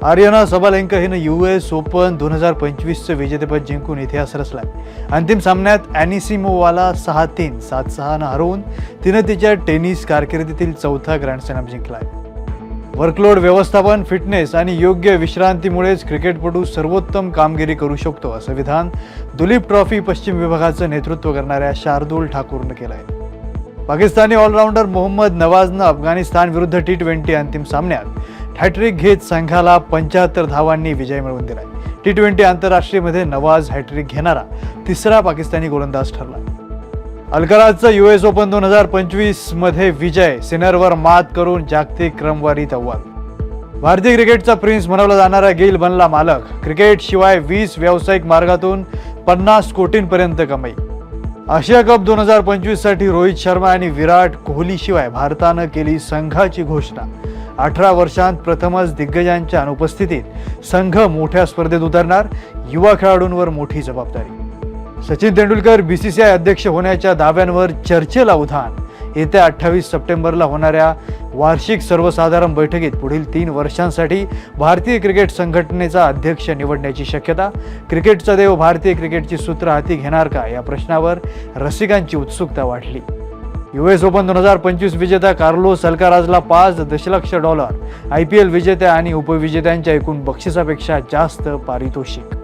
Aryana Sabalenka हिनं U S open दोन हजार पंचवीसचं विजेतेपद जिंकून इतिहास रचलाय. अंतिम सामन्यात अॅनिसिमोवाला सहा तीन सात सहानं हरवून तिनं तिच्या टेनिस कारकिर्दीतील चौथा ग्रँड स्लॅम जिंकलाय. वर्कलोड व्यवस्थापन फिटनेस आणि योग्य विश्रांतीमुळेच क्रिकेटपटू सर्वोत्तम कामगिरी करू शकतो असं विधान दुलीप ट्रॉफी पश्चिम विभागाचं नेतृत्व करणाऱ्या शार्दूल ठाकूरनं केलं आहे पाकिस्तानी ऑलराऊंडर मोहम्मद नवाजनं अफगाणिस्तान विरुद्ध टी ट्वेंटी अंतिम सामन्यात हॅट्रिक घेत संघाला पंच्याहत्तर धावांनी विजय मिळवून दिलाय. टी ट्वेंटी आंतरराष्ट्रीयमध्ये नवाज हॅट्रिक घेणारा तिसरा पाकिस्तानी गोलंदाज ठरला. अलकराजचा यू एस ओपन दोन हजार पंचवीसमध्ये विजय सिनरवर मात करून जागतिक क्रमवारीत अव्वल. भारतीय क्रिकेटचा प्रिन्स म्हणवला जाणारा गिल बनला मालक. क्रिकेटशिवाय वीस व्यावसायिक मार्गातून पन्नास कोटींपर्यंत कमाई. आशिया कप दोन हजार पंचवीससाठी रोहित शर्मा आणि विराट कोहलीशिवाय भारतानं केली संघाची घोषणा. अठरा वर्षांत प्रथमच दिग्गजांच्या अनुपस्थितीत संघ मोठ्या स्पर्धेत उतरणार युवा खेळाडूंवर मोठी जबाबदारी. सचिन तेंडुलकर बीसीसीआय अध्यक्ष होण्याच्या दाव्यांवर चर्चेला उधाण. येत्या अठ्ठावीस सप्टेंबरला होणाऱ्या वार्षिक सर्वसाधारण बैठकीत पुढील तीन वर्षांसाठी भारतीय क्रिकेट संघटनेचा अध्यक्ष निवडण्याची शक्यता क्रिकेटचा देव भारतीय क्रिकेटची सूत्र हाती घेणार का या प्रश्नावर रसिकांची उत्सुकता वाढली. यू एस ओपन दोन हजार पंचवीस विजेता कार्लोस अल्काराजला पाच दशलक्ष डॉलर आय पी एल विजेत्या आणि उपविजेत्यांच्या एकूण बक्षिसापेक्षा जास्त पारितोषिक.